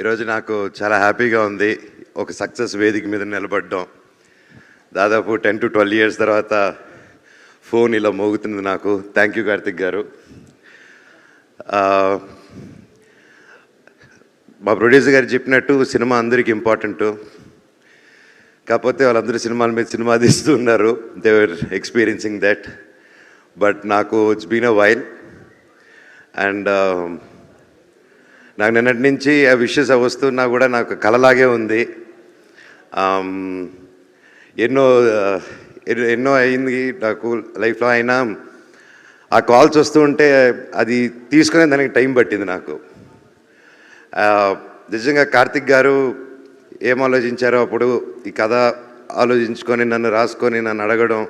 ఈరోజు నాకు చాలా హ్యాపీగా ఉంది. ఒక సక్సెస్ వేదిక మీద నిలబడడం. దాదాపు టెన్ టు ట్వెల్వ్ ఇయర్స్ తర్వాత ఫోన్ ఇలా మోగుతుంది నాకు. థ్యాంక్ యూ కార్తిక్ గారు. మా ప్రొడ్యూసర్ గారు చెప్పినట్టు సినిమా అందరికీ ఇంపార్టెంట్. కాకపోతే వాళ్ళందరూ సినిమాల మీద సినిమా తీస్తూ ఉన్నారు. They were experiencing that but నాకు it's been a while and నాకు నిన్నటి నుంచి ఆ విషయస్ వస్తున్నా కూడా నాకు కలలాగే ఉంది. ఎన్నో ఎన్నో- అయింది నాకు లైఫ్లో అయినా ఆ కాల్స్ వస్తూ ఉంటే అది తీసుకునే దానికి టైం పట్టింది నాకు. నిజంగా కార్తిక్ గారు ఏం ఆలోచించారో అప్పుడు ఈ కథ ఆలోచించుకొని నన్ను రాసుకొని నన్ను అడగడం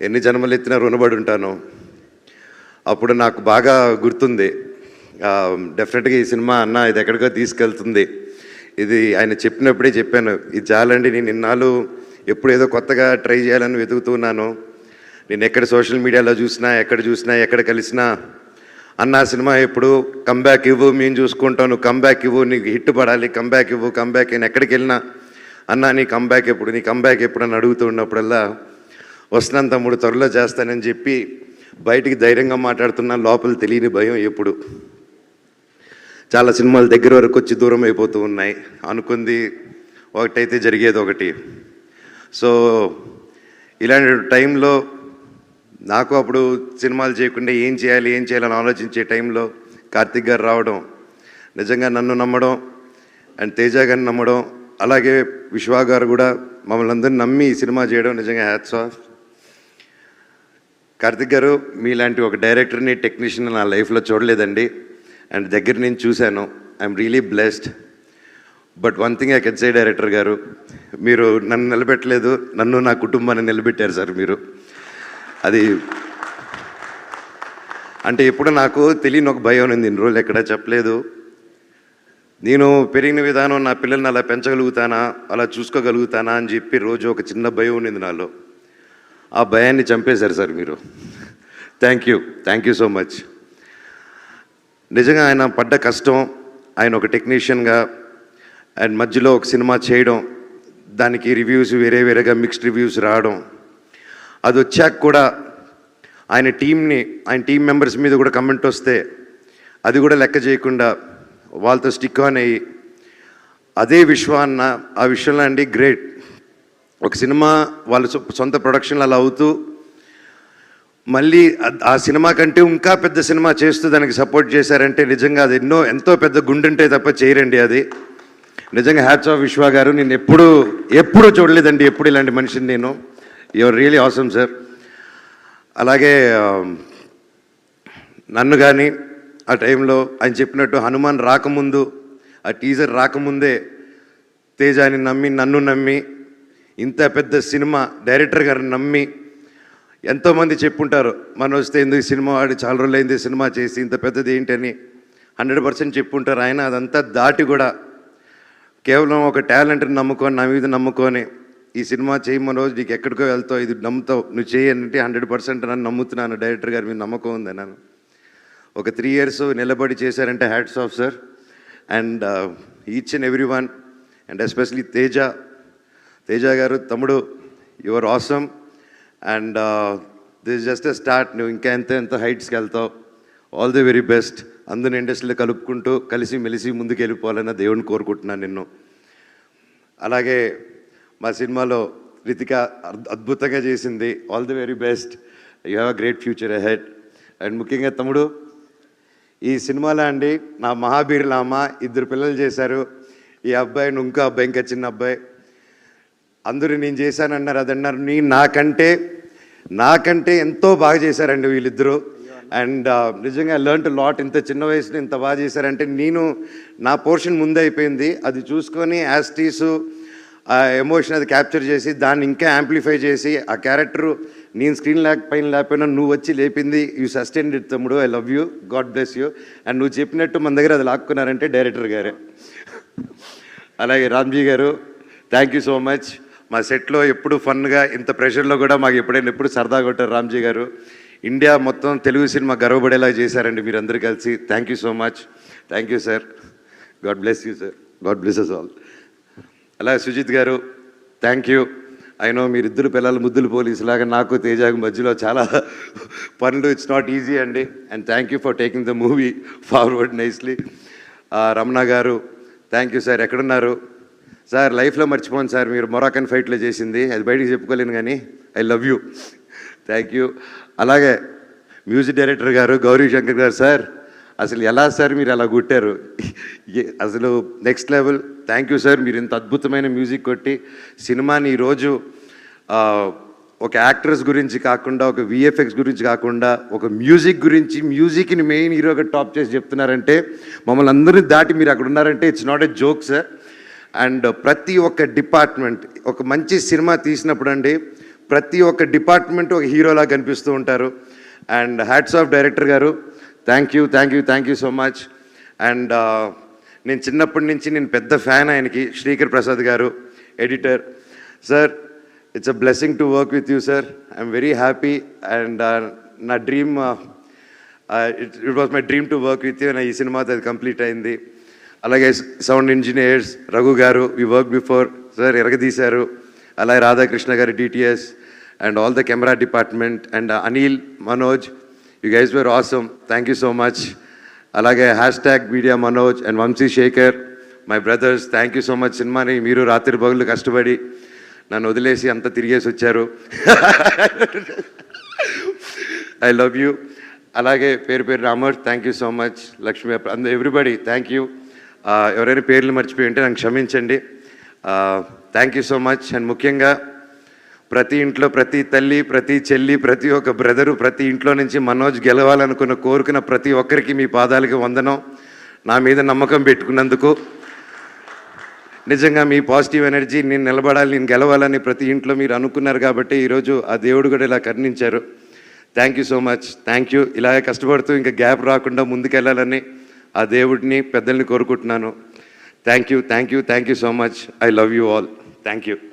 ఎన్ని జన్మలు ఎత్తినా రుణపడి ఉంటాను. అప్పుడు నాకు బాగా గుర్తుంది. Um, డెఫినెట్గా ఈ సినిమా అన్న ఇది ఎక్కడికో తీసుకెళ్తుంది. ఇది ఆయన చెప్పినప్పుడే చెప్పాను ఇది చాలండి నేను ఇన్నాళ్ళు ఎప్పుడు ఏదో కొత్తగా ట్రై చేయాలని వెతుకుతున్నాను నేను ఎక్కడ సోషల్ మీడియాలో చూసినా ఎక్కడ చూసినా ఎక్కడ కలిసినా అన్న సినిమా ఎప్పుడు కంబ్యాక్ ఇవ్వు మేము చూసుకుంటాం నువ్వు కంబ్యాక్ ఇవ్వు నీకు హిట్ పడాలి కంబ్యాక్ ఇవ్వు కంబ్యాక్ నేను ఎక్కడికి వెళ్ళినా అన్న నీ కంబ్యాక్ ఎప్పుడు నీ కంబ్యాక్ ఎప్పుడు అని అడుగుతూ ఉన్నప్పుడల్లా వస్తున్నాను తమ్ముడు త్వరలో చేస్తానని చెప్పి బయటికి ధైర్యంగా మాట్లాడుతున్నా లోపల తెలియని భయం ఎప్పుడు. చాలా సినిమాలు దగ్గర వరకు వచ్చి దూరం అయిపోతూ ఉన్నాయి. అనుకుంది ఒకటైతే జరిగేది ఒకటి. సో ఇలాంటి టైంలో నాకు అప్పుడు సినిమాలు చేయకుండా ఏం చేయాలి ఏం చేయాలని ఆలోచించే టైంలో కార్తిక్ గారు రావడం నిజంగా నన్ను నమ్మడం అండ్ తేజ గారిని నమ్మడం అలాగే విశ్వా గారు కూడా మమ్మల్ని అందరిని నమ్మి ఈ సినిమా చేయడం నిజంగా హ్యాట్స్ ఆఫ్. కార్తిక్ గారు మీలాంటి ఒక డైరెక్టర్ని టెక్నీషియన్ నా లైఫ్లో చూడలేదండి. అండ్ దగ్గర నుంచి చూశాను. I'm really blessed but one thing I can say director గారు మీరు నన్ను నిలబెట్టలేదు నన్ను నా కుటుంబాన్ని నిలబెట్టారు సార్ మీరు. అది అంటే ఎప్పుడు నాకు తెలియని ఒక భయం ఉంది ఇన్ని రోజులు ఎక్కడ చెప్పలేదు. నేను పెరిగిన విధానం నా పిల్లల్ని అలా పెంచగలుగుతానా అలా చూసుకోగలుగుతానా అని చెప్పి రోజు ఒక చిన్న భయం ఉండింది నాలో. ఆ భయాన్ని చంపేశారు సార్ మీరు. Thank you thank you so much నిజంగా ఆయన పడ్డ కష్టం ఆయన ఒక టెక్నీషియన్గా అండ్ మధ్యలో ఒక సినిమా చేయడం దానికి రివ్యూస్ వేరే వేరేగా మిక్స్డ్ రివ్యూస్ రావడం అది వచ్చాక కూడా ఆయన టీంని ఆయన టీం మెంబర్స్ మీద కూడా కమెంట్ వస్తే అది కూడా లెక్క చేయకుండా వాళ్ళతో స్టిక్ ఆన్ అయ్యి అదే విశ్వాన్న ఆ విషయంలో అండి గ్రేట్. ఒక సినిమా వాళ్ళ సొంత ప్రొడక్షన్లు అలా అవుతూ మళ్ళీ ఆ సినిమా కంటే ఇంకా పెద్ద సినిమా చేస్తూ దానికి సపోర్ట్ చేశారంటే నిజంగా అది ఎన్నో ఎంతో పెద్ద గుండుంటే తప్ప చేయరండి అది. నిజంగా హ్యాట్స్ ఆఫ్ విశ్వ గారు నేను ఎప్పుడు ఎప్పుడూ చూడలేదండి ఎప్పుడు ఇలాంటి మనిషిని నేను. యువర్ రియలీ ఆసమ్ సార్ అలాగే నన్ను కానీ ఆ టైంలో ఆయన చెప్పినట్టు హనుమాన్ రాకముందు ఆ టీజర్ రాకముందే తేజాని నమ్మి నన్ను నమ్మి ఇంత పెద్ద సినిమా డైరెక్టర్ గారిని నమ్మి ఎంతోమంది చెప్పుంటారు మన వస్తే ఎందుకు ఈ సినిమా ఆడి చాలా రోజులైంది సినిమా చేసి ఇంత పెద్దది ఏంటని. హండ్రెడ్ పర్సెంట్ చెప్పుంటారు ఆయన అదంతా దాటి కూడా కేవలం ఒక టాలెంట్ని నమ్ముకొని నా మీద నమ్ముకొని ఈ సినిమా చేయమని రోజు నీకు ఎక్కడికో వెళ్తావు ఇది నమ్ముతావు నువ్వు చేయనంటే హండ్రెడ్ పర్సెంట్ నన్ను నమ్ముతున్నాను డైరెక్టర్ గారి మీద నమ్మకం ఉంది నన్ను. ఒక త్రీ ఇయర్స్ నిలబడి చేశారంటే hats off sir. And each and every one and especially Teja. Teja గారు తమ్ముడు your awesome and this just a start నువ్వు ఇంకా ఎంత ఎంత హైట్స్కి వెళ్తావు? ఆల్ ది వెరీ బెస్ట్ అందరిని ఇండస్ట్రీలో కలుపుకుంటూ కలిసి మెలిసి ముందుకు వెళ్ళిపోవాలని దేవుడిని కోరుకుంటున్నాను నిన్ను. అలాగే మా సినిమాలో రితిక అద్- అద్భుతంగా చేసింది. All the very best you have a great future ahead and ముఖ్యంగా తమ్ముడు ఈ సినిమాలో అండి నా మహాబీర్లామ ఇద్దరు పిల్లలు చేశారు. ఈ అబ్బాయి ఇంకో అబ్బాయి ఇంకా చిన్న అబ్బాయి. అందరూ నేను చేశానన్నారు అది అన్నారు నీ నాకంటే నాకంటే ఎంతో బాగా చేశారండి వీళ్ళిద్దరూ. అండ్ నిజంగా లెర్న్ టు లాట్ ఇంత చిన్న వయసులో ఇంత బాగా చేశారంటే నేను నా పోర్షన్ ముందే అయిపోయింది. అది చూసుకొని యాస్టీసు ఆ ఎమోషన్ అది క్యాప్చర్ చేసి దాన్ని ఇంకా యాంప్లిఫై చేసి ఆ క్యారెక్టర్ నేను స్క్రీన్ లేక పైన లేకపోయినా నువ్వు వచ్చి లేపింది యూ సస్టైన్ ఇట్ తమ్ముడు I love you God bless you and నువ్వు చెప్పినట్టు మన దగ్గర అది లాక్కున్నారంటే డైరెక్టర్ గారే. అలాగే రామ్జీ గారు థ్యాంక్ యూ సో మచ్ మా సెట్లో ఎప్పుడు ఫన్గా ఇంత ప్రెషర్లో కూడా మాకు ఎప్పుడైనా ఎప్పుడు సరదా కొట్టారు రామ్జీ గారు. ఇండియా మొత్తం తెలుగు సినిమా గర్వపడేలా చేశారండి మీరందరూ కలిసి. Thank you so much thank you sir God bless you sir God bless us all అలా సుజిత్ గారు థ్యాంక్ యూ అయినో మీరిద్దరు పిల్లలు ముద్దులు పోలీసు లాగా నాకు తేజాకు మధ్యలో చాలా పనులు ఇట్స్ నాట్ ఈజీ అండి. And thank you for taking the movie forward nicely Ramana గారు థ్యాంక్ యూ సార్ ఎక్కడున్నారు? సార్ లైఫ్లో మర్చిపోను సార్ మీరు మొరాకన్ ఫైట్లో చేసింది. అది బయటికి చెప్పుకోలేను కానీ I love you thank you అలాగే మ్యూజిక్ డైరెక్టర్ గారు గౌరీ శంకర్ గారు సార్ అసలు ఎలా సార్ మీరు అలా కుట్టారు? అసలు next level thank you sir మీరు ఇంత అద్భుతమైన మ్యూజిక్ కొట్టి సినిమాని ఈరోజు ఒక యాక్ట్రెస్ గురించి కాకుండా ఒక విఎఫ్ఎక్స్ గురించి కాకుండా ఒక మ్యూజిక్ గురించి మ్యూజిక్ని మెయిన్ హీరోగా టాప్ చేసి చెప్తున్నారంటే మమ్మల్ని అందరినీ దాటి మీరు అక్కడ ఉన్నారంటే it's not a joke sir and ప్రతి ఒక్క డిపార్ట్మెంట్ ఒక మంచి సినిమా తీసినప్పుడు అండి ప్రతి ఒక్క డిపార్ట్మెంట్ ఒక హీరోలా కనిపిస్తూ ఉంటారు. అండ్ హ్యాట్స్ ఆఫ్ డైరెక్టర్ గారు thank you thank you thank you so much and నేను చిన్నప్పటి నుంచి నేను పెద్ద ఫ్యాన్ ఆయనకి శ్రీకర్ ప్రసాద్ గారు editor. Sir it's a blessing to work with you sir I'm very happy and నా dream it it was my dream to work with you నా ఈ సినిమాతో అది కంప్లీట్ అయింది. అలాగే సౌండ్ ఇంజనీర్స్ రఘు గారు వి వర్క్ బిఫోర్ సార్ ఎరగదీశారు. అలాగే రాధాకృష్ణ గారు DTS and all the camera department and Anil Manoj you guys were awesome thank you so much అలాగే hash tag media Manoj and Vamsi Shekar my brothers thank you so much సినిమాని మీరు రాత్రి పగులు కష్టపడి నన్ను వదిలేసి అంతా తిరిగేసి వచ్చారు. ఐ లవ్ యూ అలాగే పేరు పేరు Ramar thank you so much Lakshmi and everybody thank you ఎవరైనా పేర్లు మర్చిపోయి ఉంటే నాకు క్షమించండి. Thank you so much and ముఖ్యంగా ప్రతి ఇంట్లో ప్రతి తల్లి ప్రతి చెల్లి ప్రతి ఒక్క బ్రదరు ప్రతి ఇంట్లో నుంచి మనోజ్ గెలవాలనుకున్న కోరుకున్న ప్రతి ఒక్కరికి మీ పాదాలకి వందనం. నా మీద నమ్మకం పెట్టుకున్నందుకు. నిజంగా మీ పాజిటివ్ ఎనర్జీ నేను నిలబడాలి నేను గెలవాలని ప్రతి ఇంట్లో మీరు అనుకున్నారు కాబట్టి ఈరోజు ఆ దేవుడు కూడా ఇలా కర్ణించారు. Thank you so much thank you ఇలా కష్టపడుతూ ఇంకా గ్యాప్ రాకుండా ముందుకెళ్ళాలని ఆ దేవుడిని పెద్దల్ని కోరుకుంటున్నాను. Thank you thank you thank you so much I love you all thank you